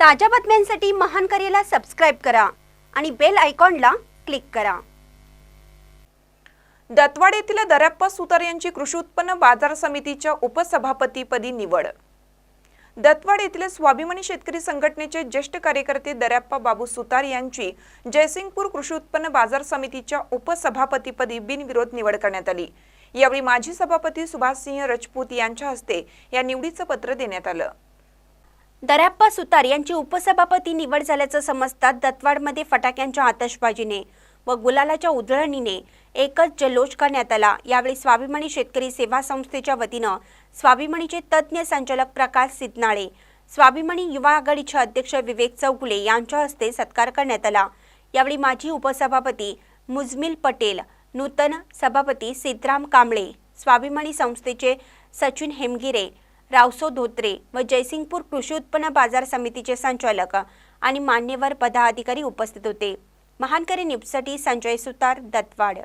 ताज्या बातम्यांसाठी महान करेला सबस्क्राईब करा आणि बेल आयकॉनला क्लिक करा. दत्वाड येथील दर्याप्पा सुतार यांची कृषी उत्पन्न बाजार समितीच्या उपसभापतीपदी निवड. दत्वाड येथील स्वाभिमानी शेतकरी संघटनेचे ज्येष्ठ कार्यकर्ते दर्याप्पा बाबू सुतार यांची जयसिंगपूर कृषी उत्पन्न बाजार समितीच्या उपसभापतीपदी बिनविरोध निवड करण्यात आली. यावेळी माजी सभापती सुभाषसिंह राजपूत यांच्या हस्ते या निवडीचं पत्र देण्यात आलं. दर्याप्पा सुतार यांची उपसभापती निवड झाल्याचं समजतात दत्वाडमध्ये फटाक्यांच्या आतषबाजीने व गुलालाच्या उधळणीने एकच जल्लोष करण्यात आला. यावेळी स्वाभिमानी शेतकरी सेवा संस्थेच्या वतीनं स्वाभिमानीचे तज्ज्ञ संचालक प्रकाश सिद्नाळे स्वाभिमानी युवा आघाडीचे अध्यक्ष विवेक चौगुले यांच्या हस्ते सत्कार करण्यात आला. यावेळी माजी उपसभापती मुजमिल पटेल नूतन सभापती सिद्धराम कांबळे स्वाभिमानी संस्थेचे सचिन हेमगिरे रावसो धोत्रे व जयसिंगपूर कृषी उत्पन्न बाजार समितीचे संचालक आणि मान्यवर पदाधिकारी उपस्थित होते. महानकरी न्यूजसाठी संजय सुतार दत्वाड